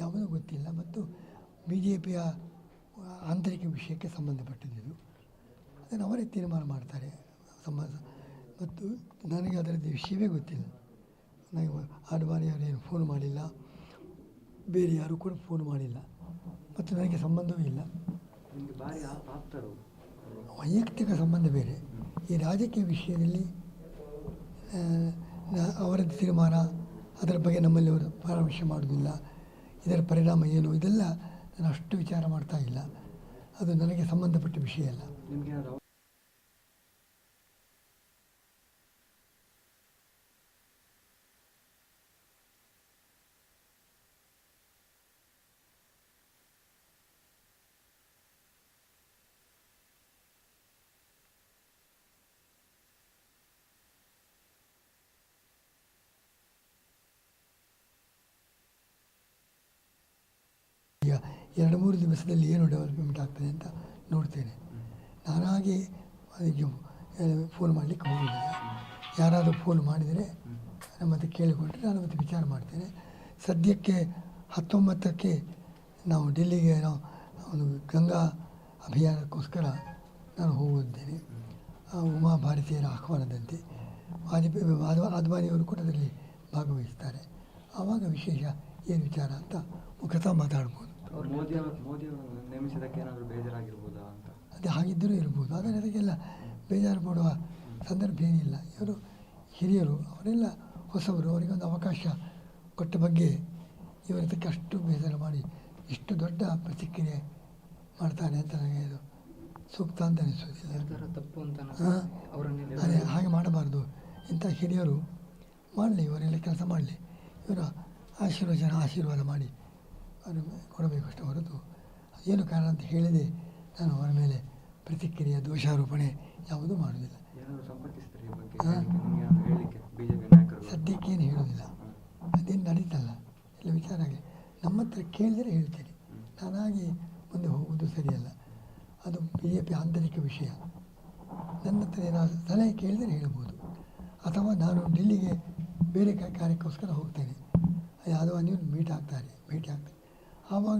ಯಾವುದೂ ಗೊತ್ತಿಲ್ಲ. ಮತ್ತು ಬಿ ಜೆ ಪಿಯ ಆಂತರಿಕ ವಿಷಯಕ್ಕೆ ಸಂಬಂಧಪಟ್ಟಿದ್ದು ಅದನ್ನು ಅವರೇ ತೀರ್ಮಾನ ಮಾಡ್ತಾರೆ. ಸಂಬಂಧ ಮತ್ತು ನನಗೆ ಅದರದ್ದು ವಿಷಯವೇ ಗೊತ್ತಿಲ್ಲ. ನನಗೆ ಆಡ್ವಾಣಿ ಅವರೇನು ಫೋನ್ ಮಾಡಿಲ್ಲ. ಬೇರೆ ಯಾರೂ ಕೂಡ ಫೋನ್ ಮಾಡಿಲ್ಲ. ಮತ್ತು ನನಗೆ ಸಂಬಂಧವೂ ಇಲ್ಲ. ವೈಯಕ್ತಿಕ ಸಂಬಂಧ ಬೇರೆ. ಈ ರಾಜಕೀಯ ವಿಷಯದಲ್ಲಿ ಅವರ ತೀರ್ಮಾನ ಅದರ ಬಗ್ಗೆ ನಮ್ಮಲ್ಲಿ ಅವರು ಪರಾಮರ್ಶೆ ಮಾಡೋದಿಲ್ಲ ಇದರ ಪರಿಣಾಮ ಏನು? ಇದೆಲ್ಲ ನಾನು ಅಷ್ಟು ವಿಚಾರ ಮಾಡ್ತಾ ಇಲ್ಲ. ಅದು ನನಗೆ ಸಂಬಂಧಪಟ್ಟ ವಿಷಯ ಅಲ್ಲ. ಈಗ ಎರಡು ಮೂರು ದಿವಸದಲ್ಲಿ ಏನು ಡೆವಲಪ್ಮೆಂಟ್ ಆಗ್ತದೆ ಅಂತ ನೋಡ್ತೇನೆ. ನಾನಾಗಿ ಅದಕ್ಕೆ ಫೋನ್ ಮಾಡಲಿಕ್ಕೆ ಹೋಗಿಲ್ಲ ಯಾರಾದರೂ ಫೋನ್ ಮಾಡಿದರೆ ಮತ್ತೆ ಕೇಳಿಕೊಂಡ್ರೆ ನಾನು ಮತ್ತೆ ವಿಚಾರ ಮಾಡ್ತೇನೆ. ಸದ್ಯಕ್ಕೆ ಹತ್ತೊಂಬತ್ತಕ್ಕೆ ನಾವು ಡೆಲ್ಲಿಗೆ ನಾವು ಒಂದು ಗಂಗಾ ಅಭಿಯಾನಕ್ಕೋಸ್ಕರ ನಾನು ಹೋಗುತ್ತೇನೆ. ಉಮಾ ಭಾರತೀಯರ ಆಹ್ವಾನದಂತೆ. ವಾಜಪೇಯಿ ಅದ್ವಾನಿಯವರು ಕೂಡ ಅದರಲ್ಲಿ ಭಾಗವಹಿಸ್ತಾರೆ. ಆವಾಗ ವಿಶೇಷ ಏನು ವಿಚಾರ ಅಂತ ಮುಖತಃ ಮಾತಾಡ್ಬೋದು. ಮೋದಿ ಅವರು ಮೋದಿ ನೇಮಿಸಿದಕ್ಕೆ ಏನಾದರೂ ಬೇಜಾರಾಗಿರ್ಬೋದಾ ಅಂತ. ಅದು ಹಾಗಿದ್ದರೂ ಇರ್ಬೋದು. ಆದರೆ ಅದಕ್ಕೆಲ್ಲ ಬೇಜಾರು ಪಡುವ ಸಂದರ್ಭ ಏನಿಲ್ಲ. ಇವರು ಹಿರಿಯರು ಅವರೆಲ್ಲ ಹೊಸವರು ಅವರಿಗೊಂದು ಅವಕಾಶ ಕೊಟ್ಟ ಬಗ್ಗೆ ಇವರದಕ್ಕೆ ಅಷ್ಟು ಬೇಜಾರು ಮಾಡಿ ಇಷ್ಟು ದೊಡ್ಡ ಪ್ರತಿಕ್ರಿಯೆ ಮಾಡ್ತಾನೆ ಅಂತ ನನಗೆ ಇದು ಸೂಕ್ತ ಅಂತ ಅನಿಸೋದಿಲ್ಲ ತಪ್ಪು ಅಂತ ಅದೇ ಹಾಗೆ ಮಾಡಬಾರ್ದು. ಇಂಥ ಹಿರಿಯರು ಮಾಡಲಿ ಇವರೆಲ್ಲ ಕೆಲಸ ಮಾಡಲಿ. ಇವರ ಆಶೀರ್ವಚನ ಆಶೀರ್ವಾದ ಮಾಡಿ. ಅವರು ಕೊಡಬೇಕು ಅಷ್ಟು ಹೊರತು ಏನು ಕಾರಣ ಅಂತ ಹೇಳಿದೆ ನಾನು ಅವರ ಮೇಲೆ ಪ್ರತಿಕ್ರಿಯೆ ದೋಷಾರೋಪಣೆ ಯಾವುದೂ ಮಾಡುವುದಿಲ್ಲ. ಸದ್ಯಕ್ಕೇನು ಹೇಳೋದಿಲ್ಲ ಅದೇನು ನಡೀತಲ್ಲ. ಎಲ್ಲ ವಿಚಾರ ಆಗಲಿ ನಮ್ಮ ಹತ್ರ ಕೇಳಿದರೆ ಹೇಳ್ತೇನೆ. ನಾನಾಗಿ ಮುಂದೆ ಹೋಗುವುದು ಸರಿಯಲ್ಲ. ಅದು ಬಿ ಜೆ ಪಿ ಆಂತರಿಕ ವಿಷಯ. ನನ್ನ ಹತ್ರ ಏನಾದರೂ ಸಲಹೆ ಕೇಳಿದರೆ ಹೇಳ್ಬೋದು ಅಥವಾ ನಾನು ಡೆಲ್ಲಿಗೆ ಬೇರೆ ಕಾರ್ಯಕ್ಕೋಸ್ಕರ ಹೋಗ್ತೇನೆ. ಯಾವುದೋ ನೀವು ಮೀಟ್ ಆಗ್ತಾರೆ ಭೇಟಿ ಆಗ್ತಾರೆ. ಆವಾಗ